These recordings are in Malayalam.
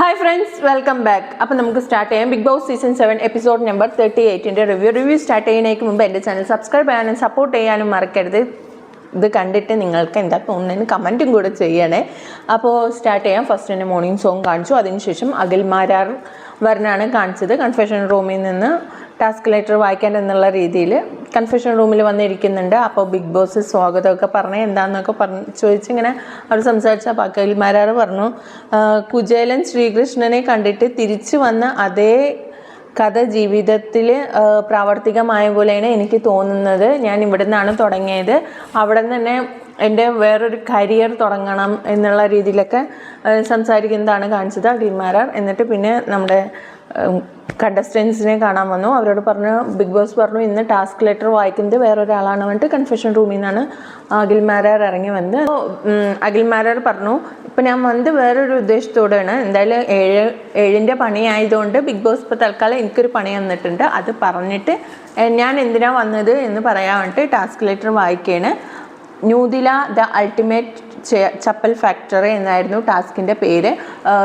ഹായ് ഫ്രണ്ട്സ് വെൽക്കം ബാക്ക് അപ്പം നമുക്ക് സ്റ്റാർട്ട് ചെയ്യാം. Big boss season seven episode number thirty എയ്റ്റിന്റെ review review start ചെയ്യുന്നതിന് മുമ്പ് എന്റെ ചാനൽ സബ്സ്ക്രൈബ് ചെയ്യാനും സപ്പോർട്ട് ചെയ്യാനും മറക്കരുത്. ഇത് കണ്ടിട്ട് നിങ്ങൾക്ക് എന്താ തോന്നുന്നതിന് കമന്റും കൂടെ ചെയ്യണേ. അപ്പോൾ സ്റ്റാർട്ട് ചെയ്യാം. ഫസ്റ്റ് തന്നെ മോർണിംഗ് സോങ് കാണിച്ചു. അതിനുശേഷം അഖിൽമാരാർ വരനാണ് കാണിച്ചത്. കൺഫെഷൻ റൂമിൽ നിന്ന് ടാസ്ക് ലെറ്റർ വായിക്കാൻ എന്നുള്ള രീതിയിൽ കൺഫെഷൻ റൂമിൽ വന്നിരിക്കുന്നുണ്ട്. അപ്പോൾ ബിഗ് ബോസ് സ്വാഗതമൊക്കെ പറഞ്ഞ് എന്താണെന്നൊക്കെ പറഞ്ഞ് ചോദിച്ചിങ്ങനെ അവർ സംസാരിച്ച അപ്പോൾ അഖിൽമാരാർ പറഞ്ഞു കുജേലൻ ശ്രീകൃഷ്ണനെ കണ്ടിട്ട് തിരിച്ചു വന്ന അതേ കഥ ജീവിതത്തിൽ പ്രാവർത്തികമായ പോലെയാണ് എനിക്ക് തോന്നുന്നത്. ഞാൻ ഇവിടെ നിന്നാണ് തുടങ്ങിയത്. അവിടെ നിന്ന് തന്നെ എന്റെ വേറൊരു കരിയർ തുടങ്ങണം എന്നുള്ള രീതിയിലൊക്കെ സംസാരിക്കുന്നതാണ് കാണിച്ചത് ഡിമാരാർ എന്നിട്ട് പിന്നെ നമ്മുടെ കണ്ടസ്റ്റൻസിനെ കാണാൻ വന്നു. അവരോട് പറഞ്ഞു ബിഗ് ബോസ് പറഞ്ഞു ഇന്ന് ടാസ്ക് ലെറ്റർ വായിക്കുന്നത് വേറൊരാളാണ് പറഞ്ഞിട്ട് കൺഫെഷൻ റൂമിൽ നിന്നാണ് അഖിൽ മാരാർ ഇറങ്ങി വന്നത്. അപ്പോൾ അഖിൽമാരാർ പറഞ്ഞു ഇപ്പം ഞാൻ വന്നത് വേറൊരു ഉദ്ദേശത്തോടെയാണ്. എന്തായാലും ഏഴ് ഏഴിന്റെ പണിയായതുകൊണ്ട് ബിഗ് ബോസ് ഇപ്പോൾ തൽക്കാലം എനിക്കൊരു പണി തന്നിട്ടുണ്ട്. അത് പറഞ്ഞിട്ട് ഞാൻ എന്തിനാണ് വന്നത് എന്ന് പറയാൻ വേണ്ടിയിട്ട് ടാസ്ക് ലെറ്റർ വായിക്കുകയാണ് ന്യൂദില ദ അൾട്ടിമേറ്റ് ചപ്പൽ ഫാക്ടറി എന്നായിരുന്നു ടാസ്കിന്റെ പേര്.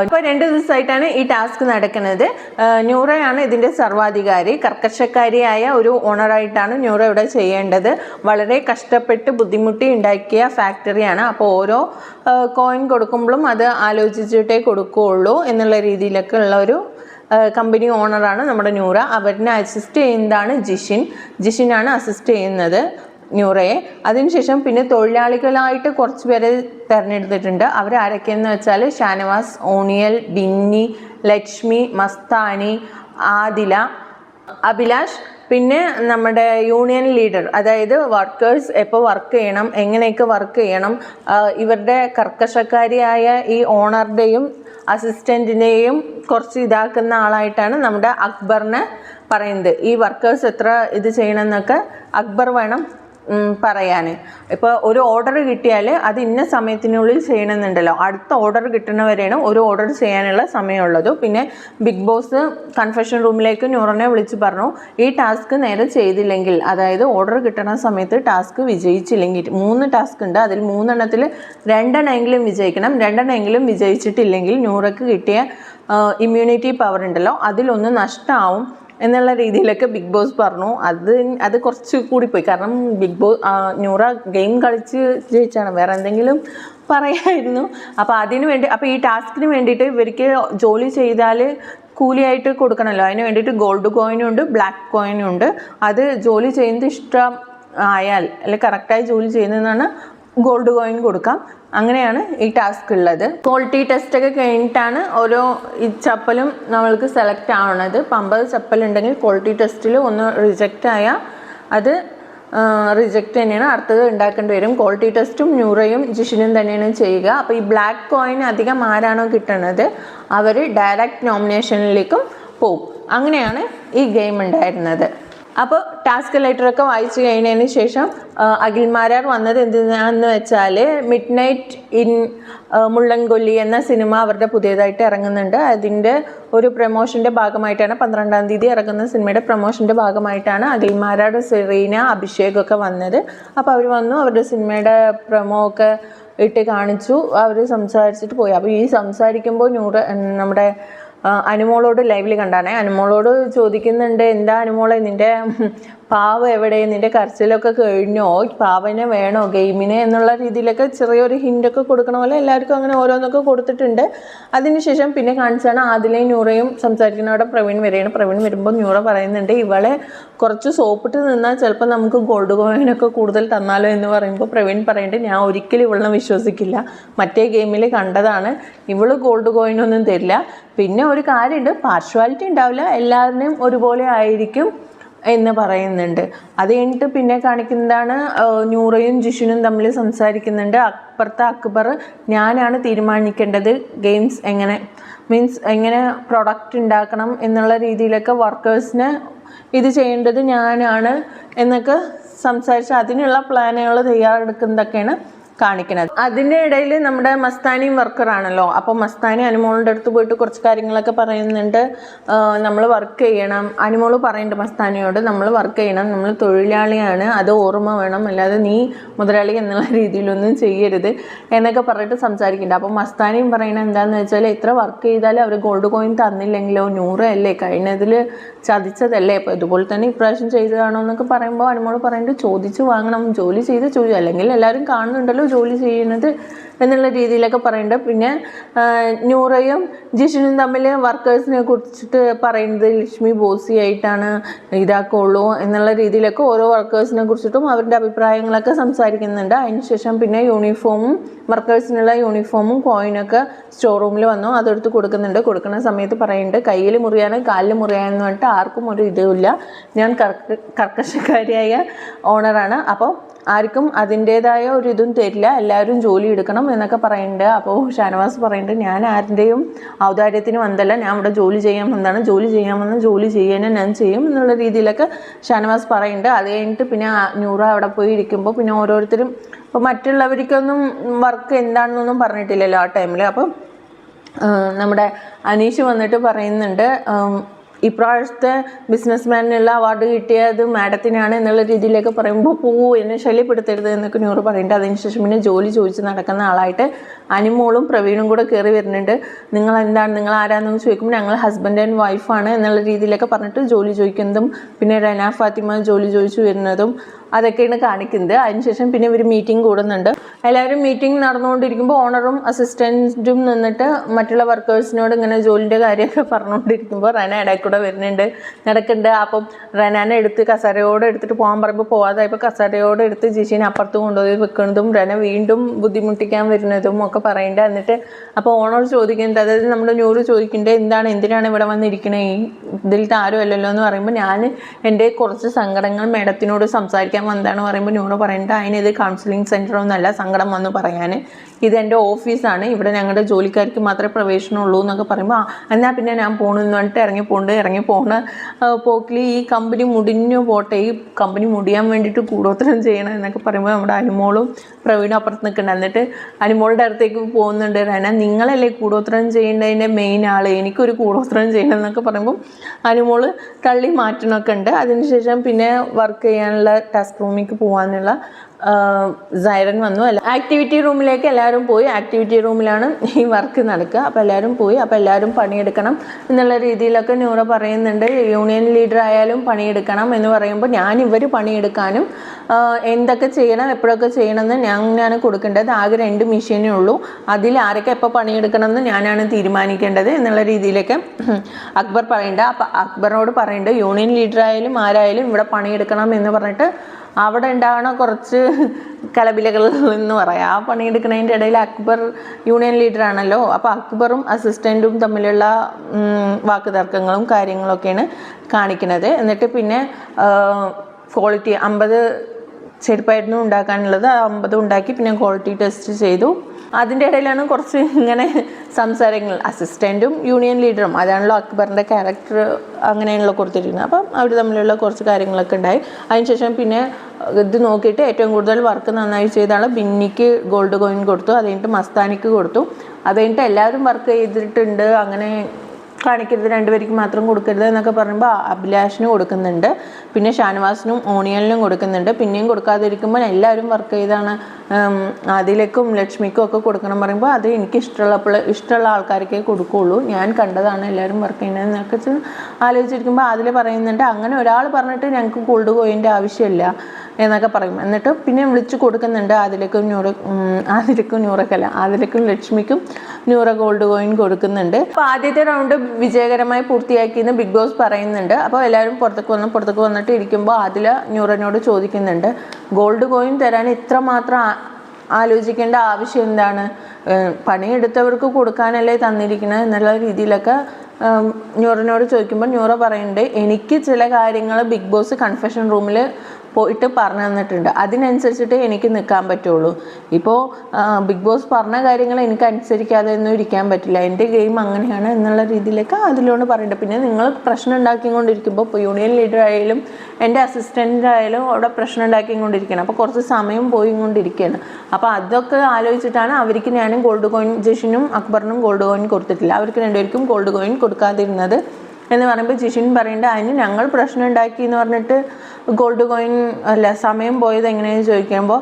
ഇപ്പോൾ രണ്ട് ദിവസമായിട്ടാണ് ഈ ടാസ്ക് നടക്കുന്നത്. ന്യൂറയാണ് ഇതിന്റെ സർവാധികാരി. കർക്കശക്കാരിയായ ഒരു ഓണറായിട്ടാണ് ന്യൂറ ഇവിടെ ചെയ്യേണ്ടത്. വളരെ കഷ്ടപ്പെട്ട് ബുദ്ധിമുട്ടി ഉണ്ടാക്കിയ ഫാക്ടറിയാണ്. അപ്പോൾ ഓരോ കോയിൻ കൊടുക്കുമ്പോഴും അത് ആലോചിച്ചിട്ടേ കൊടുക്കുകയുള്ളൂ എന്നുള്ള രീതിയിലൊക്കെ ഉള്ള ഒരു കമ്പനി ഓണറാണ് നമ്മുടെ ന്യൂറ. അവരിനെ അസിസ്റ്റ് ചെയ്യുന്നതാണ് ജിഷിൻ. ജിഷിനാണ് അസിസ്റ്റ് ചെയ്യുന്നത്. ന്യൂറയെ. അതിനുശേഷം പിന്നെ തൊഴിലാളികളായിട്ട് കുറച്ച് പേരെ തിരഞ്ഞെടുത്തിട്ടുണ്ട്. അവരാരൊക്കെയെന്ന് വെച്ചാൽ ഷാനവാസ് ഓണിയൽ ബിന്നി ലക്ഷ്മി മസ്താനി ആദില അഭിലാഷ് പിന്നെ നമ്മുടെ യൂണിയൻ ലീഡർ അതായത് വർക്കേഴ്സ് എപ്പോൾ വർക്ക് ചെയ്യണം എങ്ങനെയൊക്കെ വർക്ക് ചെയ്യണം ഇവരുടെ കർക്കശക്കാരിയായ ഈ ഓണറുടെയും അസിസ്റ്റന്റിനെയും കുറച്ച് ഇതാക്കുന്ന ആളായിട്ടാണ് നമ്മുടെ അക്ബറിനെ പറയുന്നത്. ഈ വർക്കേഴ്സ് എത്ര ഇത് ചെയ്യണമെന്നൊക്കെ അക്ബർ വേണം പറയാൻ ഇപ്പോൾ ഒരു ഓർഡർ കിട്ടിയാൽ അത് ഇന്ന സമയത്തിനുള്ളിൽ ചെയ്യണമെന്നുണ്ടല്ലോ. അടുത്ത ഓർഡർ കിട്ടുന്നവരെയാണ് ഒരു ഓർഡർ ചെയ്യാനുള്ള സമയമുള്ളത്. പിന്നെ ബിഗ് ബോസ് കൺഫെഷൻ റൂമിലേക്ക് ന്യൂറനെ വിളിച്ച് പറഞ്ഞു ഈ ടാസ്ക് നേരെ ചെയ്തില്ലെങ്കിൽ അതായത് ഓർഡർ കിട്ടുന്ന സമയത്ത് ടാസ്ക് വിജയിച്ചില്ലെങ്കിൽ മൂന്ന് ടാസ്ക് ഉണ്ട്. അതിൽ മൂന്നെണ്ണത്തിൽ രണ്ടെണ്ണമെങ്കിലും വിജയിക്കണം. രണ്ടെണ്ണമെങ്കിലും വിജയിച്ചിട്ടില്ലെങ്കിൽ ന്യൂറക്ക് കിട്ടിയ ഇമ്മ്യൂണിറ്റി പവർ ഉണ്ടല്ലോ. അതിലൊന്ന് നഷ്ടമാവും എന്നുള്ള രീതിയിലൊക്കെ ബിഗ് ബോസ് പറഞ്ഞു. അത് അത് കുറച്ച് കൂടിപ്പോയി കാരണം ബിഗ് ബോസ് ന്യൂറ ഗെയിം കളിച്ച് ജയിച്ചാണ്. വേറെ എന്തെങ്കിലും പറയായിരുന്നു. അപ്പോൾ അതിന് വേണ്ടി അപ്പോൾ ഈ ടാസ്കിന് വേണ്ടിയിട്ട് ഇവർക്ക് ജോലി ചെയ്താൽ കൂലിയായിട്ട് കൊടുക്കണമല്ലോ അതിന് വേണ്ടിയിട്ട് ഗോൾഡ് കോയിനും ഉണ്ട് ബ്ലാക്ക് കോയിനും ഉണ്ട്. അത് ജോലി ചെയ്യുന്നത് ഇഷ്ടം ആയാൽ അല്ലെങ്കിൽ കറക്റ്റായി ജോലി ചെയ്യുന്നതെന്നാണ് ഗോൾഡ് കോയിൻ കൊടുക്കാം. അങ്ങനെയാണ് ഈ ടാസ്ക് ഉള്ളത്. ക്വാളിറ്റി ടെസ്റ്റ് ഒക്കെ കഴിഞ്ഞിട്ടാണ് ഓരോ ഈ ചപ്പലും നമ്മൾക്ക് സെലക്ട് ആവണത്. ഇപ്പം അമ്പത് ചപ്പൽ ഉണ്ടെങ്കിൽ ക്വാളിറ്റി ടെസ്റ്റിൽ ഒന്ന് റിജക്റ്റ് ആയാൽ അത് റിജക്റ്റ് തന്നെയാണ്. അടുത്തത് ഉണ്ടാക്കേണ്ടി വരും. ക്വാളിറ്റി ടെസ്റ്റും ന്യൂറയും ജിഷിനും തന്നെയാണ് ചെയ്യുക. അപ്പോൾ ഈ ബ്ലാക്ക് കോയിൻ അധികം ആരാണോ കിട്ടുന്നത് അവർ ഡയറക്റ്റ് നോമിനേഷനിലേക്കും പോകും അങ്ങനെയാണ് ഈ ഗെയിം ഉണ്ടായിരുന്നത്. അപ്പോൾ ടാസ്ക് ലെറ്ററൊക്കെ വായിച്ചു കഴിഞ്ഞതിന് ശേഷം അഖിൽമാരാർ വന്നത് എന്തിനാന്ന് വെച്ചാൽ മിഡ് നൈറ്റ് ഇൻ മുള്ളൻകൊല്ലി എന്ന സിനിമ അവരുടെ പുതിയതായിട്ട് ഇറങ്ങുന്നുണ്ട്. അതിന്റെ ഒരു പ്രൊമോഷന്റെ ഭാഗമായിട്ടാണ് പന്ത്രണ്ടാം തീയതി ഇറങ്ങുന്ന സിനിമയുടെ പ്രൊമോഷന്റെ ഭാഗമായിട്ടാണ് അഖിൽമാരാർ സെറീന അഭിഷേകൊക്കെ വന്നത്. അപ്പോൾ അവർ വന്നു അവരുടെ സിനിമയുടെ പ്രൊമോ ഒക്കെ ഇട്ട് കാണിച്ചു. അവർ സംസാരിച്ചിട്ട് പോയി. അപ്പോൾ ഈ സംസാരിക്കുമ്പോൾ നൂറ് നമ്മുടെ അനുമോളോട് ലൈവിൽ കണ്ടാണേ. അനുമോളോട് ചോദിക്കുന്നുണ്ട് എന്താ അനുമോളെ നിന്റെ പാവ എവിടെ? നിന്റെ കരച്ചിലൊക്കെ കഴിഞ്ഞോ? പാവനെ വേണോ? ഗെയിമിനെ എന്നുള്ള രീതിയിലൊക്കെ ചെറിയൊരു ഹിന്റൊക്കെ കൊടുക്കണ പോലെ എല്ലാവർക്കും അങ്ങനെ ഓരോന്നൊക്കെ കൊടുത്തിട്ടുണ്ട്. അതിനുശേഷം പിന്നെ കാണിച്ചാണ് ആദിലയും ന്യൂറയും സംസാരിക്കുന്ന അവിടെ പ്രവീൺ വരികയാണ് പ്രവീൺ വരുമ്പോൾ ന്യൂറ പറയുന്നുണ്ട് ഇവളെ കുറച്ച് സോപ്പിട്ട് നിന്നാൽ ചിലപ്പോൾ നമുക്ക് ഗോൾഡ് കോയിനൊക്കെ കൂടുതൽ തന്നാലോ? എന്ന് പറയുമ്പോൾ പ്രവീൺ പറയുന്നുണ്ട് ഞാൻ ഒരിക്കലും ഇവളെ വിശ്വസിക്കില്ല. മറ്റേ ഗെയിമിൽ കണ്ടതാണ്. ഇവൾ ഗോൾഡ് കോയിനൊന്നും തരില്ല. പിന്നെ ഒരു കാര്യമുണ്ട് പാർഷ്വാലിറ്റി ഉണ്ടാവില്ല. എല്ലാവരുടെയും ഒരുപോലെ ആയിരിക്കും. എന്ന് പറയുന്നുണ്ട്. അത് കഴിഞ്ഞിട്ട് പിന്നെ കാണിക്കുന്നതാണ് ന്യൂറയും ജിഷുനും തമ്മിൽ സംസാരിക്കുന്നുണ്ട്. അപ്പുറത്തെ അക്ബർ ഞാനാണ് തീരുമാനിക്കേണ്ടത് ഗെയിംസ് എങ്ങനെ മീൻസ് എങ്ങനെ പ്രൊഡക്റ്റ് ഉണ്ടാക്കണം എന്നുള്ള രീതിയിലൊക്കെ വർക്കേഴ്സിന് ഇത് ചെയ്യേണ്ടത് ഞാനാണ് എന്നൊക്കെ സംസാരിച്ച് അതിനുള്ള പ്ലാനുകൾ തയ്യാറെടുക്കുന്നതൊക്കെയാണ്. കാണിക്കുന്നത്. അതിന്റെ ഇടയിൽ നമ്മുടെ മസ്താനിയും വർക്കറാണല്ലോ അപ്പോൾ മസ്താനി അനുമോളിന്റെ അടുത്ത് പോയിട്ട് കുറച്ച് കാര്യങ്ങളൊക്കെ പറയുന്നുണ്ട്. നമ്മൾ വർക്ക് ചെയ്യണം. അനുമോൾ പറയുന്നുണ്ട് മസ്താനിയോട് നമ്മൾ വർക്ക് ചെയ്യണം. നമ്മൾ തൊഴിലാളിയാണ്. അത് ഓർമ്മ വേണം. അല്ലാതെ നീ മുതലാളി എന്നുള്ള രീതിയിലൊന്നും ചെയ്യരുത്. എന്നൊക്കെ പറഞ്ഞിട്ട് സംസാരിക്കുന്നുണ്ട്. അപ്പോൾ മസ്താനിയും പറയുന്നത് എന്താണെന്ന് വെച്ചാൽ ഇത്ര വർക്ക് ചെയ്താലും അവർ ഗോൾഡ് കോയിൻ തന്നില്ലെങ്കിലോ? നൂറ് അല്ലേ കഴിഞ്ഞതിൽ ചതിച്ചതല്ലേ? അപ്പോൾ ഇതുപോലെ തന്നെ ഇപ്രാവശ്യം ചെയ്തതാണോ? എന്നൊക്കെ പറയുമ്പോൾ അനുമോൾ പറയുന്നുണ്ട് ചോദിച്ചു വാങ്ങണം. ജോലി ചെയ്ത് ചോദിച്ചു. അല്ലെങ്കിൽ എല്ലാവരും കാണുന്നുണ്ടല്ലോ ജോലി ചെയ്യുന്നത് എന്നുള്ള രീതിയിലൊക്കെ പറയുന്നുണ്ട്. പിന്നെ നൂറയും ജിഷിനും തമ്മിൽ വർക്കേഴ്സിനെ കുറിച്ചിട്ട് പറയുന്നത് ലക്ഷ്മി ബോസി ആയിട്ടാണ് ഇതാക്കുള്ളൂ എന്നുള്ള രീതിയിലൊക്കെ ഓരോ വർക്കേഴ്സിനെ കുറിച്ചിട്ടും അവരുടെ അഭിപ്രായങ്ങളൊക്കെ സംസാരിക്കുന്നുണ്ട്. അതിനുശേഷം പിന്നെ യൂണിഫോമും വർക്കേഴ്സിനുള്ള യൂണിഫോമും കോയിനൊക്കെ സ്റ്റോർ റൂമിൽ വന്നു. അതെടുത്ത് കൊടുക്കുന്നുണ്ട്. കൊടുക്കുന്ന സമയത്ത് പറയുന്നുണ്ട് കയ്യിൽ മുറിയാനും കാലിൽ മുറിയാനെന്ന് പറഞ്ഞിട്ട് ആർക്കും ഒരു ഇതുമില്ല. ഞാൻ കർക്ക കർക്കശക്കാരിയായ ഓണറാണ് അപ്പോൾ ആർക്കും അതിന്റേതായ ഒരു ഇതും തരില്ല. എല്ലാവരും ജോലി എടുക്കണം എന്നൊക്കെ പറയുന്നുണ്ട് അപ്പോൾ ഷാനവാസ് പറയുന്നുണ്ട് ഞാൻ ആരുടെയും ഔദാര്യത്തിന് വന്നല്ല ഞാൻ ഇവിടെ ജോലി ചെയ്യാൻ വന്നതാണ് ജോലി ചെയ്യാൻ വന്ന ജോലി ചെയ്യാനും ഞാൻ ചെയ്യും എന്നുള്ള രീതിയിലൊക്കെ ഷാനവാസ് പറയുന്നുണ്ട് അത് കഴിഞ്ഞിട്ട് പിന്നെ നൂറ അവിടെ പോയി ഇരിക്കുമ്പോൾ പിന്നെ ഓരോരുത്തരും ഇപ്പോൾ മറ്റുള്ളവർക്കൊന്നും വർക്ക് എന്താണെന്നൊന്നും പറഞ്ഞിട്ടില്ലല്ലോ ആ ടൈമിൽ അപ്പം നമ്മുടെ അനീഷ് വന്നിട്ട് പറയുന്നുണ്ട് ഇപ്രാവശ്യത്തെ ബിസിനസ് മാനിനുള്ള അവാർഡ് കിട്ടിയത് മാഡത്തിനാണ് എന്നുള്ള രീതിയിലൊക്കെ പറയുമ്പോൾ പോവൂ എന്നെ ശല്യപ്പെടുത്തരുത് എന്നൊക്കെ നൂറ് പറയുന്നുണ്ട്. അതിനുശേഷം പിന്നെ ജോലി ചോദിച്ച് നടക്കുന്ന ആളായിട്ട് അനിമോളും പ്രവീണും കൂടെ കയറി വരുന്നുണ്ട്. നിങ്ങൾ എന്താണ് നിങ്ങൾ ആരാണെന്ന് ചോദിക്കുമ്പോൾ ഞങ്ങൾ ഹസ്ബൻഡ് ആൻഡ് വൈഫാണ് എന്നുള്ള രീതിയിലൊക്കെ പറഞ്ഞിട്ട് ജോലി ചോദിക്കുന്നതും പിന്നെ റന ഫാത്തിമ ജോലി ചോദിച്ചു വരുന്നതും അതൊക്കെയാണ് കാണിക്കുന്നത്. അതിനുശേഷം പിന്നെ ഒരു മീറ്റിംഗ് കൂടുന്നുണ്ട്. എല്ലാവരും മീറ്റിംഗ് നടന്നുകൊണ്ടിരിക്കുമ്പോൾ ഓണറും അസിസ്റ്റന്റും നിന്നിട്ട് മറ്റുള്ള വർക്കേഴ്സിനോട് ഇങ്ങനെ ജോലിന്റെ കാര്യമൊക്കെ പറഞ്ഞുകൊണ്ടിരിക്കുമ്പോൾ റന ഇടയിൽ കൂടെ വരുന്നുണ്ട്. നടക്കുന്നുണ്ട്. അപ്പം റനാനെ എടുത്ത് കസാരയോട് എടുത്തിട്ട് പോകാൻ പറയുമ്പോൾ പോകാതായപ്പോൾ കസാരയോട് എടുത്ത് ജിഷീനെ അപ്പുറത്ത് കൊണ്ടുപോയി വെക്കുന്നതും റന വീണ്ടും ബുദ്ധിമുട്ടിക്കാൻ വരുന്നതും ഒക്കെ പറയേണ്ട എന്നിട്ട് അപ്പോൾ ഓണർ ചോദിക്കുന്നത് അതായത് നമ്മൾ ന്യൂറ് ചോദിക്കേണ്ടത് എന്താണ്? എന്തിനാണ് ഇവിടെ ഇതിലത്തെ ആരും അല്ലല്ലോ എന്ന് പറയുമ്പോൾ ഞാൻ എന്റെ കുറച്ച് സങ്കടങ്ങൾ മേഡത്തിനോട് സംസാരിക്കാൻ വന്നതാണ് പറയുമ്പോൾ ന്യൂറോ പറയുന്നത് അതിനിത് കൗൺസിലിംഗ് സെന്റർ ഒന്നല്ല സങ്കടം വന്ന് പറയാൻ ഇത് എന്റെ ഓഫീസാണ്. ഇവിടെ ഞങ്ങളുടെ ജോലിക്കാർക്ക് മാത്രമേ പ്രവേശനമുള്ളൂ എന്നൊക്കെ പറയുമ്പോൾ എന്നാൽ പിന്നെ ഞാൻ പോകണമെന്ന് പറഞ്ഞിട്ട് ഇറങ്ങി പോണ്ട്. ഇറങ്ങി പോണ പോക്കിൽ ഈ കമ്പനി മുടിഞ്ഞു പോട്ടെ ഈ കമ്പനി മുടിയാൻ വേണ്ടിയിട്ട് കൂടോത്രം ചെയ്യണം എന്നൊക്കെ പറയുമ്പോൾ നമ്മുടെ അനുമോളും പ്രവീണും അപ്പുറത്ത് നിൽക്കുന്നുണ്ട് എന്നിട്ട് അനുമോളുടെ അടുത്തേക്ക് പോകുന്നുണ്ട്. റന നിങ്ങളല്ലേ കൂടോത്രം ചെയ്യേണ്ടതിന്റെ മെയിൻ ആൾ എനിക്കൊരു കൂടോത്രം ചെയ്യണം എന്നൊക്കെ പറയുമ്പോൾ അനുമോൾ തള്ളി മാറ്റണമൊക്കെ ഉണ്ട്. അതിനുശേഷം പിന്നെ വർക്ക് ചെയ്യാനുള്ള ടാസ്ക് റൂമിലേക്ക് പോകാനുള്ള സൈറൻ വന്നു. അല്ല ആക്ടിവിറ്റി റൂമിലേക്ക് എല്ലാവരും പോയി. ആക്ടിവിറ്റി റൂമിലാണ് ഈ വർക്ക് നടക്കുക. അപ്പോൾ എല്ലാവരും പോയി. അപ്പോൾ എല്ലാവരും പണിയെടുക്കണം എന്നുള്ള രീതിയിലൊക്കെ ന്യൂറ പറയുന്നുണ്ട്. യൂണിയൻ ലീഡർ ആയാലും പണിയെടുക്കണം എന്ന് പറയുമ്പോൾ ഞാൻ ഇവർ പണിയെടുക്കാനും എന്തൊക്കെ ചെയ്യണം എപ്പോഴൊക്കെ ചെയ്യണമെന്ന് ഞാനാണ് കൊടുക്കേണ്ടത്. ആകെ രണ്ട് മെഷീനേ ഉള്ളൂ. അതിൽ ആരൊക്കെ എപ്പോൾ പണിയെടുക്കണം എന്ന് ഞാനാണ് തീരുമാനിക്കേണ്ടത് എന്നുള്ള രീതിയിലൊക്കെ അക്ബർ പറയേണ്ട അപ്പം അക്ബറിനോട് പറയേണ്ടത് യൂണിയൻ ലീഡർ ആയാലും ആരായാലും ഇവിടെ പണിയെടുക്കണം എന്ന് പറഞ്ഞിട്ട് അവിടെ ഉണ്ടാവണ കുറച്ച് കലബിലകൾ എന്ന് പറയാം. ആ പണിയെടുക്കുന്നതിന്റെ ഇടയിൽ അക്ബർ യൂണിയൻ ലീഡറാണല്ലോ അപ്പോൾ അക്ബറും അസിസ്റ്റന്റും തമ്മിലുള്ള വാക്ക് വാക്കുതർക്കങ്ങളും കാര്യങ്ങളൊക്കെയാണ് കാണിക്കുന്നത്. എന്നിട്ട് പിന്നെ ക്വാളിറ്റി അമ്പത് ചെരുപ്പായിരുന്നു ഉണ്ടാക്കാനുള്ളത്. ആ അമ്പത് ഉണ്ടാക്കി പിന്നെ ക്വാളിറ്റി ടെസ്റ്റ് ചെയ്തു. അതിന്റെ ഇടയിലാണ് കുറച്ച് ഇങ്ങനെ സംസാരങ്ങൾ. അസിസ്റ്റന്റും യൂണിയൻ ലീഡറും അതാണല്ലോ അക്ബറിന്റെ ക്യാരക്ടർ അങ്ങനെയാണല്ലോ കൊടുത്തിരിക്കുന്നത്. അപ്പം അവർ തമ്മിലുള്ള കുറച്ച് കാര്യങ്ങളൊക്കെ ഉണ്ടായി. അതിനുശേഷം പിന്നെ ഇത് നോക്കിയിട്ട് ഏറ്റവും കൂടുതൽ വർക്ക് നന്നായി ചെയ്ത ആൾ ബിന്നിക്ക് ഗോൾഡ് കോയിൻ കൊടുത്തു. അത് കഴിഞ്ഞിട്ട് മസ്താനിക്ക് കൊടുത്തു. അത് കഴിഞ്ഞിട്ട് എല്ലാവരും വർക്ക് ചെയ്തിട്ടുണ്ട്. അങ്ങനെ കാണിക്കരുത് രണ്ടുപേർക്ക് മാത്രം കൊടുക്കരുത് എന്നൊക്കെ പറയുമ്പോൾ അഭിലാഷിന് കൊടുക്കുന്നുണ്ട്. പിന്നെ ഷാനവാസിനും ഓണിയലിനും കൊടുക്കുന്നുണ്ട്. പിന്നെയും കൊടുക്കാതിരിക്കുമ്പോൾ എല്ലാവരും വർക്ക് ചെയ്താണ്. ഉം, ആദിലക്കും ലക്ഷ്മിക്കും ഒക്കെ കൊടുക്കണം പറയുമ്പോൾ അത് എനിക്ക് ഇഷ്ടമുള്ളപ്പോൾ ഇഷ്ടമുള്ള ആൾക്കാർക്കേ കൊടുക്കുകയുള്ളൂ ഞാൻ കണ്ടതാണ് എല്ലാവരും വർക്ക് ചെയ്യുന്നതെന്നൊക്കെ ആലോചിച്ചിരിക്കുമ്പോൾ അതിൽ പറയുന്നുണ്ട് അങ്ങനെ ഒരാൾ പറഞ്ഞിട്ട് ഞങ്ങൾക്ക് ഗോൾഡ് കോയിന്റെ ആവശ്യമില്ല എന്നൊക്കെ പറയും. എന്നിട്ട് പിന്നെ വിളിച്ച് കൊടുക്കുന്നുണ്ട് ആദിലേക്കും ന്യൂറ ആദിലേക്കും ന്യൂറക്കല്ല ആദിലേക്കും ലക്ഷ്മിക്കും ന്യൂറ ഗോൾഡ് കോയിൻ കൊടുക്കുന്നുണ്ട്. അപ്പോൾ ആദ്യത്തെ റൗണ്ട് വിജയകരമായി പൂർത്തിയാക്കിയെന്ന് ബിഗ് ബോസ് പറയുന്നുണ്ട്. അപ്പോൾ എല്ലാവരും പുറത്തേക്ക് വന്ന് പുറത്തേക്ക് വന്നിട്ട് ഇരിക്കുമ്പോൾ ആദില ന്യൂറനോട് ചോദിക്കുന്നുണ്ട് ഗോൾഡ് കോയിൻ തരാൻ ഇത്രമാത്രം മാത്രം ആലോചിക്കേണ്ട ആവശ്യം എന്താണ്? പണിയെടുത്തവർക്ക് കൊടുക്കാനല്ലേ തന്നിരിക്കുന്നത് എന്നുള്ള രീതിയിലൊക്കെ ന്യൂറിനോട് ചോദിക്കുമ്പോൾ ന്യൂറ പറയുന്നുണ്ട്. എനിക്ക് ചില കാര്യങ്ങൾ ബിഗ് ബോസ് കൺഫെഷൻ റൂമിൽ പോയിട്ട് പറഞ്ഞു തന്നിട്ടുണ്ട്. അതിനനുസരിച്ചിട്ട് എനിക്ക് നിൽക്കാൻ പറ്റുള്ളൂ. ഇപ്പോൾ ബിഗ് ബോസ് പറഞ്ഞ കാര്യങ്ങൾ എനിക്ക് അനുസരിക്കാതെ ഒന്നും ഇരിക്കാൻ പറ്റില്ല. എന്റെ ഗെയിം അങ്ങനെയാണ് എന്നുള്ള രീതിയിലേക്ക് അതിലോട് പറയുന്നുണ്ട്. പിന്നെ നിങ്ങൾ പ്രശ്നം ഉണ്ടാക്കിക്കൊണ്ടിരിക്കുമ്പോൾ ഇപ്പോൾ യൂണിയൻ ലീഡർ ആയാലും എന്റെ അസിസ്റ്റന്റ് ആയാലും അവിടെ പ്രശ്നം ഉണ്ടാക്കിക്കൊണ്ടിരിക്കണം അപ്പോൾ കുറച്ച് സമയം പോയി കൊണ്ടിരിക്കുകയാണ് അപ്പോൾ അതൊക്കെ ആലോചിച്ചിട്ടാണ് അവർക്ക് ഞാനും ഗോൾഡ് കോയിൻ ജഷിനും അക്ബറിനും ഗോൾഡ് കോയിൻ കൊടുത്തിട്ടില്ല. അവർക്ക് രണ്ടുപേർക്കും ഗോൾഡ് കോയിൻ കൊടുക്കാതിരുന്നത് എന്ന് പറയുമ്പോൾ ജിഷിൻ പറയേണ്ട അതിന് ഞങ്ങൾ പ്രശ്നം ഉണ്ടാക്കി എന്ന് പറഞ്ഞിട്ട് ഗോൾഡ് കോയിൻ അല്ല സമയം പോയത് എങ്ങനെയാണെന്ന് ചോദിക്കുമ്പോൾ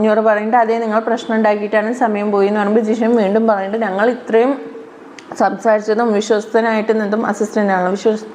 ഞൂറ് പറയേണ്ടത് അതേ നിങ്ങൾ പ്രശ്നം ഉണ്ടാക്കിയിട്ടാണ് സമയം പോയി എന്ന് പറയുമ്പോൾ ജിഷൻ വീണ്ടും പറയേണ്ടത് ഞങ്ങൾ ഇത്രയും സംസാരിച്ചതും വിശ്വസ്തനായിട്ട് നിന്നും അസിസ്റ്റന്റ് ആണ്. വിശ്വസ്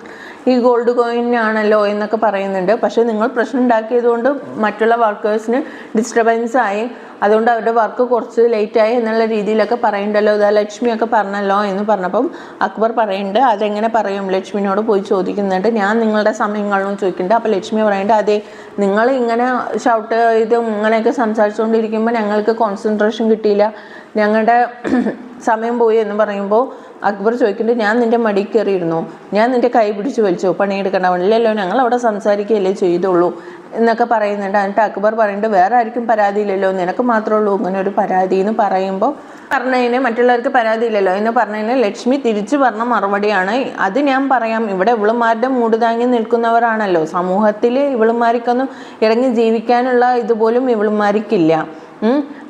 ഈ ഗോൾഡ് കോയിനാണല്ലോ എന്നൊക്കെ പറയുന്നുണ്ട്. പക്ഷേ നിങ്ങൾ പ്രശ്നം ഉണ്ടാക്കിയതുകൊണ്ട് മറ്റുള്ള വർക്കേഴ്സിന് ഡിസ്റ്റർബൻസ് ആയി. അതുകൊണ്ട് അവരുടെ വർക്ക് കുറച്ച് ലേറ്റ് ആയി എന്നുള്ള രീതിയിലൊക്കെ പറയണ്ടല്ലോ ഇതാ ലക്ഷ്മിയൊക്കെ പറഞ്ഞല്ലോ എന്ന് പറഞ്ഞപ്പം അക്ബർ പറയുന്നുണ്ട്. അതെങ്ങനെ പറയും? ലക്ഷ്മിനോട് പോയി ചോദിക്കുന്നുണ്ട്. ഞാൻ നിങ്ങളുടെ സമയങ്ങളൊന്നും ചോദിക്കുന്നുണ്ട് അപ്പോൾ ലക്ഷ്മി പറയുന്നുണ്ട് അതെ നിങ്ങൾ ഇങ്ങനെ ഷൗട്ട് ചെയ്ത് ഇങ്ങനെയൊക്കെ സംസാരിച്ചുകൊണ്ടിരിക്കുമ്പോൾ ഞങ്ങൾക്ക് കോൺസെൻട്രേഷൻ കിട്ടിയില്ല. ഞങ്ങളുടെ സമയം പോയി എന്ന് പറയുമ്പോൾ അക്ബർ ചോദിക്കുന്നുണ്ട് ഞാൻ നിന്റെ മടി കയറിയിരുന്നു. ഞാൻ നിന്റെ കൈ പിടിച്ച് വലിച്ചു. പണിയെടുക്കണ്ട. ഇല്ലല്ലോ ഞങ്ങൾ അവിടെ സംസാരിക്കുകയല്ലേ ചെയ്തുള്ളൂ എന്നൊക്കെ പറയുന്നുണ്ട്. എന്നിട്ട് അക്ബർ പറയുന്നുണ്ട് വേറെ ആർക്കും പരാതിയില്ലല്ലോ. നിനക്ക് മാത്രമേ ഉള്ളൂ. ഇങ്ങനെ ഒരു പരാതി എന്ന് പറയുമ്പോൾ പറഞ്ഞതിന് മറ്റുള്ളവർക്ക് പരാതിയില്ലല്ലോ എന്ന് പറഞ്ഞതിന് ലക്ഷ്മി തിരിച്ചു പറഞ്ഞ മറുപടിയാണ്. അത് ഞാൻ പറയാം. ഇവിടെ ഇവളുമാരുടെ മൂട് താങ്ങി നിൽക്കുന്നവരാണല്ലോ. സമൂഹത്തിൽ ഇവളുമാർക്കൊന്നും ഇറങ്ങി ജീവിക്കാനുള്ള ഇതുപോലും ഇവളുമാർക്കില്ല.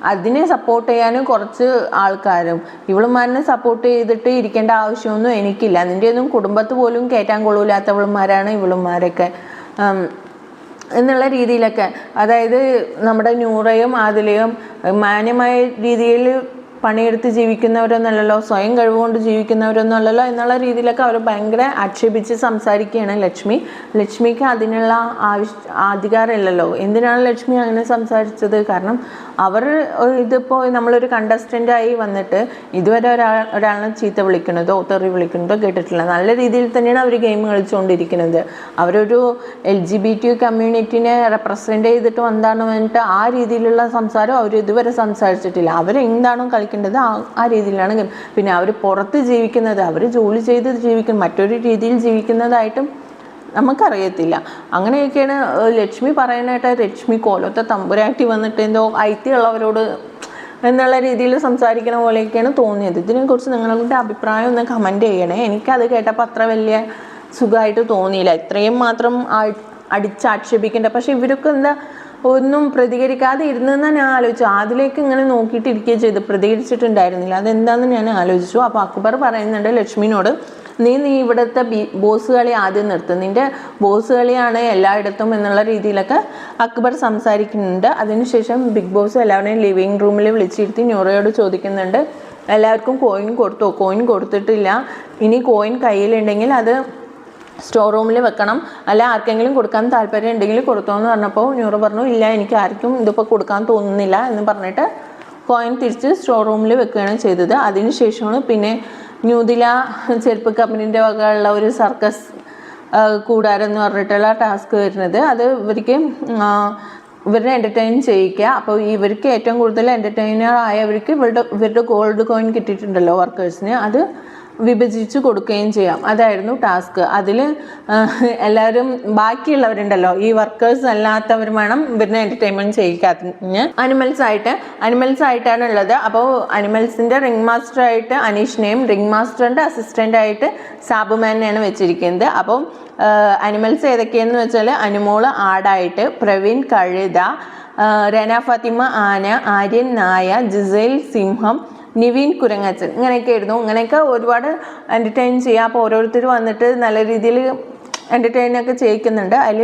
അതിനെ സപ്പോർട്ട് ചെയ്യാനും കുറച്ച് ആൾക്കാരും. ഇവളുമാരനെ സപ്പോർട്ട് ചെയ്തിട്ട് ഇരിക്കേണ്ട ആവശ്യമൊന്നും എനിക്കില്ല. അതിന്റെ ഒന്നും കുടുംബത്ത് പോലും കയറ്റാൻ കൊള്ളൂലാത്തവളുമാരാണ് ഇവളുമാരൊക്കെ. എന്നുള്ള രീതിയിലൊക്കെ. അതായത് നമ്മുടെ നൂറയും ആദിലയും മാന്യമായ രീതിയിൽ പണിയെടുത്ത് ജീവിക്കുന്നവരൊന്നുമല്ലല്ലോ സ്വയം കഴിവുകൊണ്ട് ജീവിക്കുന്നവരൊന്നുമല്ലല്ലോ എന്നുള്ള രീതിയിലൊക്കെ അവർ ഭയങ്കര ആക്ഷേപിച്ച് സംസാരിക്കുകയാണ് ലക്ഷ്മി. ലക്ഷ്മിക്ക് അതിനുള്ള ആവശ്യ അധികാരമില്ലല്ലോ. എന്തിനാണ് ലക്ഷ്മി അങ്ങനെ സംസാരിച്ചത്? കാരണം അവർ ഇതിപ്പോൾ നമ്മളൊരു കണ്ടസ്റ്റന്റായി വന്നിട്ട് ഇതുവരെ ഒരാൾ ഒരാളെ ചീത്ത വിളിക്കുന്നതോ തെറി വിളിക്കുന്നതോ കേട്ടിട്ടില്ല. നല്ല രീതിയിൽ തന്നെയാണ് അവർ ഗെയിം കളിച്ചുകൊണ്ടിരിക്കുന്നത് അവരൊരു എൽ ജി ബി ടി കമ്മ്യൂണിറ്റിനെ റെപ്രസെന്റ് ചെയ്തിട്ട് വന്നാണ് പറഞ്ഞിട്ട് ആ രീതിയിലുള്ള സംസാരം അവർ ഇതുവരെ സംസാരിച്ചിട്ടില്ല. അവരെന്താണോ കളിക്കേണ്ടത് ആ ആ രീതിയിലാണ്. പിന്നെ അവർ പുറത്ത് ജീവിക്കുന്നത് അവർ ജോലി ചെയ്ത് ജീവിക്കും മറ്റൊരു രീതിയിൽ ജീവിക്കുന്നതായിട്ടും നമുക്കറിയത്തില്ല. അങ്ങനെയൊക്കെയാണ് ലക്ഷ്മി പറയാനായിട്ട് ലക്ഷ്മി കോലത്തെ തമ്പുരാട്ടി വന്നിട്ട് എന്തോ ഐത്യമുള്ളവരോട് എന്നുള്ള രീതിയിൽ സംസാരിക്കണ പോലെയൊക്കെയാണ് തോന്നിയത്. ഇതിനെക്കുറിച്ച് നിങ്ങളുടെ അഭിപ്രായം ഒന്ന് കമന്റ് ചെയ്യണേ. എനിക്കത് കേട്ടപ്പോൾ അത്ര വലിയ സുഖമായിട്ട് തോന്നിയില്ല. ഇത്രയും മാത്രം അടിച്ചാക്ഷേപിക്കേണ്ട. പക്ഷേ ഇവരൊക്കെ എന്താ ഒന്നും പ്രതികരിക്കാതെ ഇരുന്നെന്ന് ഞാൻ ആലോചിച്ചു അതിലേക്ക് ഇങ്ങനെ നോക്കിയിട്ട് ഇരിക്കുകയും ചെയ്തു. പ്രതികരിച്ചിട്ടുണ്ടായിരുന്നില്ല. അതെന്താണെന്ന് ഞാൻ ആലോചിച്ചു. അപ്പോൾ അക്ബർ പറയുന്നുണ്ട് ലക്ഷ്മിനോട് നീ നീ ഇവിടുത്തെ ബി ബോസ് കളി ആദ്യം നിർത്തും. നിന്റെ ബോസ് കളിയാണ് എല്ലായിടത്തും എന്നുള്ള രീതിയിലൊക്കെ അക്ബർ സംസാരിക്കുന്നുണ്ട്. അതിനുശേഷം ബിഗ് ബോസ് എല്ലാവരെയും ലിവിങ് റൂമിൽ വിളിച്ചിരുത്തി ന്യൂറയോട് ചോദിക്കുന്നുണ്ട് എല്ലാവർക്കും കോയിൻ കൊടുത്തോ? കോയിൻ കൊടുത്തിട്ടില്ല. ഇനി കോയിൻ കയ്യിലുണ്ടെങ്കിൽ അത് സ്റ്റോർ റൂമിൽ വെക്കണം. അല്ല ആർക്കെങ്കിലും കൊടുക്കാൻ താല്പര്യം ഉണ്ടെങ്കിൽ കൊടുത്തോ എന്ന് പറഞ്ഞപ്പോൾ ന്യൂറോ പറഞ്ഞു ഇല്ല എനിക്ക് ആർക്കും ഇതിപ്പോൾ കൊടുക്കാൻ തോന്നുന്നില്ല എന്ന് പറഞ്ഞിട്ട് കോയിൻ തിരിച്ച് സ്റ്റോർ റൂമിൽ വെക്കുകയാണ് ചെയ്തത്. അതിനുശേഷമാണ് പിന്നെ ന്യൂദില ചെരുപ്പ് കമ്പനീന്റെ വകയുള്ള ഒരു സർക്കസ് കൂടാരം എന്ന് പറഞ്ഞിട്ടുള്ള ടാസ്ക് വരുന്നത്. അത് ഇവർക്ക് ഇവരുടെ ഇവരെ എന്റർടൈൻ ചെയ്യിക്കുക. അപ്പോൾ ഇവർക്ക് ഏറ്റവും കൂടുതൽ എന്റർടൈനർ ആയവർക്ക് ഇവരുടെ ഇവരുടെ ഗോൾഡ് കോയിൻ കിട്ടിയിട്ടുണ്ടല്ലോ വർക്കേഴ്സിന് അത് വിഭജിച്ച് കൊടുക്കുകയും ചെയ്യാം. അതായിരുന്നു ടാസ്ക്. അതിൽ എല്ലാവരും ബാക്കിയുള്ളവരുണ്ടല്ലോ. ഈ വർക്കേഴ്സ് അല്ലാത്തവർ വേണം ഇവരിനെ എന്റർടൈൻമെന്റ് ചെയ്യിക്കാത്തിന് അനിമൽസ് ആയിട്ട് അനിമൽസ് ആയിട്ടാണ് ഉള്ളത് അപ്പോൾ അനിമൽസിന്റെ റിംഗ് മാസ്റ്റർ ആയിട്ട് അനീഷിനെയും റിംഗ് മാസ്റ്ററിന്റെ അസിസ്റ്റന്റ് ആയിട്ട് സാബുമാനെയാണ് വെച്ചിരിക്കുന്നത്. അപ്പോൾ അനിമൽസ് ഏതൊക്കെയെന്ന് വെച്ചാൽ അനുമോൾ ആടായിട്ട് പ്രവീൺ കഴുത രന ഫാത്തിമ ആന ആര്യൻ നായ ജിസൈൽ സിംഹം നിവീൻ കുരങ്ങച്ചൻ. ഇങ്ങനെയൊക്കെ ആയിരുന്നു ഇങ്ങനെയൊക്കെ ഒരുപാട് എന്റർടൈൻ ചെയ്യുക അപ്പോൾ ഓരോരുത്തർ വന്നിട്ട് നല്ല രീതിയിൽ എന്റർടൈനൊക്കെ ചെയ്യിക്കുന്നുണ്ട്. അതിൽ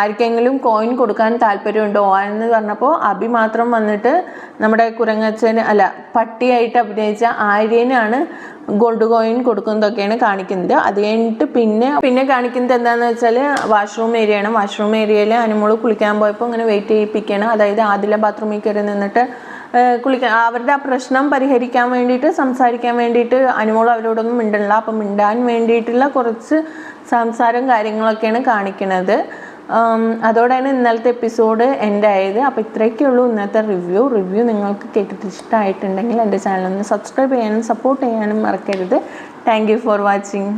ആർക്കെങ്കിലും കോയിൻ കൊടുക്കാൻ താല്പര്യമുണ്ടോ? എന്ന് പറഞ്ഞപ്പോൾ അഭി മാത്രം വന്നിട്ട് നമ്മുടെ കുരങ്ങച്ചന് അല്ല പട്ടിയായിട്ട് അഭിനയിച്ച ആര്യനാണ് ഗോൾഡ് കോയിൻ കൊടുക്കുന്നതൊക്കെയാണ് കാണിക്കുന്നത്. അത് കഴിഞ്ഞിട്ട് പിന്നെ പിന്നെ കാണിക്കുന്നത് എന്താണെന്ന് വെച്ചാൽ വാഷ്റൂം ഏരിയയാണ് വാഷ്റൂം ഏരിയയിൽ അനുമോൾ കുളിക്കാൻ പോയപ്പോൾ ഇങ്ങനെ വെയിറ്റ് ചെയ്യിപ്പിക്കുകയാണ്. അതായത് ആദില ബാത്റൂമിൽ കയറി നിന്നിട്ട് കുളിക്കാൻ അവരുടെ ആ പ്രശ്നം പരിഹരിക്കാൻ വേണ്ടിയിട്ട് സംസാരിക്കാൻ വേണ്ടിയിട്ട് അനുമോൾ അവരോടൊന്നും മിണ്ടണില്ല. അപ്പം മിണ്ടാൻ വേണ്ടിയിട്ടുള്ള കുറച്ച് സംസാരം കാര്യങ്ങളൊക്കെയാണ് കാണിക്കുന്നത് അതോടെയാണ് ഇന്നലത്തെ എപ്പിസോഡ് എന്റെ ആയത് അപ്പോൾ ഇത്രയൊക്കെ ഉള്ളൂ ഇന്നത്തെ റിവ്യൂ. റിവ്യൂ നിങ്ങൾക്ക് കേട്ടിട്ട് ഇഷ്ടമായിട്ടുണ്ടെങ്കിൽ എന്റെ ചാനലൊന്ന് സബ്സ്ക്രൈബ് ചെയ്യാനും സപ്പോർട്ട് ചെയ്യാനും മറക്കരുത്. Thank for watching